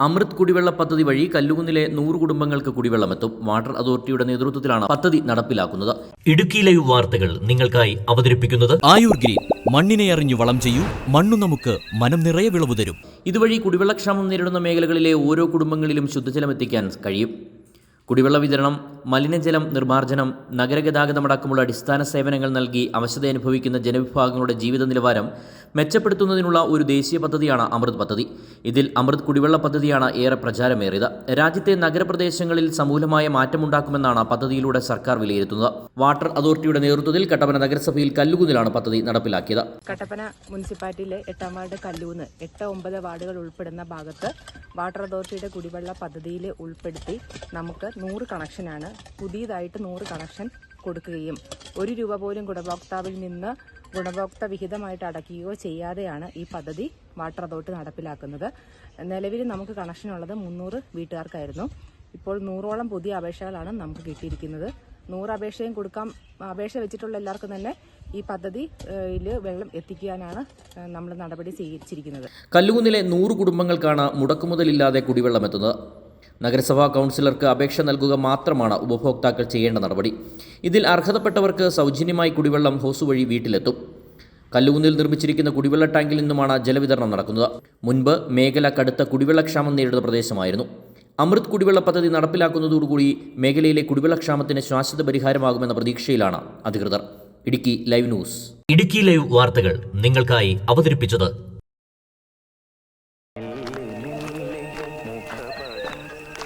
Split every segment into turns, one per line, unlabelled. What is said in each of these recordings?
അമൃത് കുടിവെള്ള പദ്ധതി വഴി കല്ലുകുന്നിലെ നൂറ് കുടുംബങ്ങൾക്ക് കുടിവെള്ളമെത്തും. വാട്ടർ അതോറിറ്റിയുടെ നേതൃത്വത്തിലാണ് പദ്ധതി നടപ്പിലാക്കുന്നത്.
ഇടുക്കി ലൈവ് വാർത്തകൾ നിങ്ങൾക്കായി അവതരിപ്പിക്കുന്നത്
ആയുർ ഗ്രീൻ മണ്ണിനെ അറിഞ്ഞു വളം ചെയ്യൂ മണ്ണു നമുക്ക് മനം നിറയെ വിളവ് തരും.
ഇതുവഴി കുടിവെള്ളക്ഷാമം നേരിടുന്ന മേഖലകളിലെ ഓരോ കുടുംബങ്ങളിലും ശുദ്ധജലം എത്തിക്കാൻ കഴിയും. കുടിവെള്ള വിതരണം മലിനജലം നിർമ്മാർജനം നഗരഗതാഗതമടക്കമുള്ള അടിസ്ഥാന സേവനങ്ങൾ നൽകി അവശത അനുഭവിക്കുന്ന ജനവിഭാഗങ്ങളുടെ ജീവിത നിലവാരം മെച്ചപ്പെടുത്തുന്നതിനുള്ള ഒരു ദേശീയ പദ്ധതിയാണ് അമൃത് പദ്ധതി. ഇതിൽ അമൃത് കുടിവെള്ള പദ്ധതിയാണ് ഏറെ പ്രചാരമേറിയത്. രാജ്യത്തെ നഗരപ്രദേശങ്ങളിൽ സമൂലമായ മാറ്റമുണ്ടാക്കുമെന്നാണ് പദ്ധതിയിലൂടെ സർക്കാർ വിലയിരുത്തുന്നത്. വാട്ടർ അതോറിറ്റിയുടെ നേതൃത്വത്തിൽ കട്ടപ്പന നഗരസഭയിൽ കല്ലുകുന്നിലാണ് പദ്ധതി നടപ്പിലാക്കിയത്.
കട്ടപ്പന മുനിസിപ്പാലിറ്റിയിലെ എട്ടാം വാർഡ് കല്ലൂന്ന് എട്ട് ഒമ്പത് വാർഡുകൾ ഉൾപ്പെടുന്ന ഭാഗത്ത് വാട്ടർ അതോറിറ്റിയുടെ കുടിവെള്ള പദ്ധതിയിൽ ഉൾപ്പെടുത്തി നമുക്ക് നൂറ് കണക്ഷനാണ് പുതിയതായിട്ട് നൂറ് കണക്ഷൻ കൊടുക്കുകയും ഒരു രൂപ പോലും ഗുണഭോക്താവിൽ നിന്ന് ഗുണഭോക്ത വിഹിതമായിട്ട് അടയ്ക്കുകയോ ചെയ്യാതെയാണ് ഈ പദ്ധതി വാട്ടർ അതോറിറ്റി നടപ്പിലാക്കുന്നത്. നിലവിൽ നമുക്ക് കണക്ഷൻ ഉള്ളത് മുന്നൂറ് വീട്ടുകാർക്കായിരുന്നു. ഇപ്പോൾ നൂറോളം പുതിയ അപേക്ഷകളാണ് നമുക്ക് കിട്ടിയിരിക്കുന്നത്. നൂറ് അപേക്ഷയും കൊടുക്കാം അപേക്ഷ വെച്ചിട്ടുള്ള എല്ലാവർക്കും തന്നെ ഈ പദ്ധതിയിൽ വെള്ളം എത്തിക്കാനാണ് നമ്മൾ നടപടി സ്വീകരിച്ചിരിക്കുന്നത്.
കല്ലുകുന്നിലെ നൂറ് കുടുംബങ്ങൾക്കാണ് മുടക്കുമുതലില്ലാതെ കുടിവെള്ളം എത്തുന്നത്. നഗരസഭാ കൗൺസിലർക്ക് അപേക്ഷ നൽകുക മാത്രമാണ് ഉപഭോക്താക്കൾ ചെയ്യേണ്ട നടപടി. ഇതിൽ അർഹതപ്പെട്ടവർക്ക് സൗജന്യമായി കുടിവെള്ളം ഹോസ് വഴി വീട്ടിലെത്തും. കല്ലുകുന്നിൽ നിർമ്മിച്ചിരിക്കുന്ന കുടിവെള്ള ടാങ്കിൽ നിന്നുമാണ് ജലവിതരണം നടക്കുന്നത്. മുൻപ് മേഖല കടുത്ത കുടിവെള്ളക്ഷാമം നേരിടുന്ന പ്രദേശമായിരുന്നു. അമൃത് കുടിവെള്ള പദ്ധതി നടപ്പിലാക്കുന്നതോടുകൂടി മേഖലയിലെ കുടിവെള്ളക്ഷാമത്തിന് ശാശ്വത പരിഹാരമാകുമെന്ന പ്രതീക്ഷയിലാണ് അധികൃതർ. Idukki live news.
Idukki live വാർത്തകൾ നിങ്ങൾക്കായി അവതരിപ്പിച്ചത്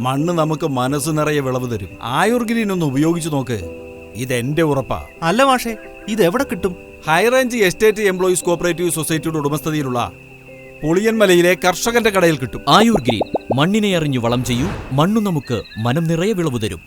മണ്ണ് നമുക്ക് മനസ്സ് നിറയെ വിളവ് തരും. ആയുർഗ്രീൻ ഒന്ന് ഉപയോഗിച്ചു നോക്ക്. ഇത് ഇതെന്റെ ഉറപ്പാ.
അല്ല മാഷേ ഇത് എവിടെ കിട്ടും?
ഹൈറേഞ്ച് എസ്റ്റേറ്റ് എംപ്ലോയീസ് കോപ്പറേറ്റീവ് സൊസൈറ്റിയുടെ ഉടമസ്ഥതയിലുള്ള പുളിയൻമലയിലെ കർഷകന്റെ കടയിൽ കിട്ടും.
ആയുർഗ്രീൻ മണ്ണിനെ അറിഞ്ഞു വളം ചെയ്യൂ മണ്ണു നമുക്ക് മനം നിറയെ വിളവ് തരും.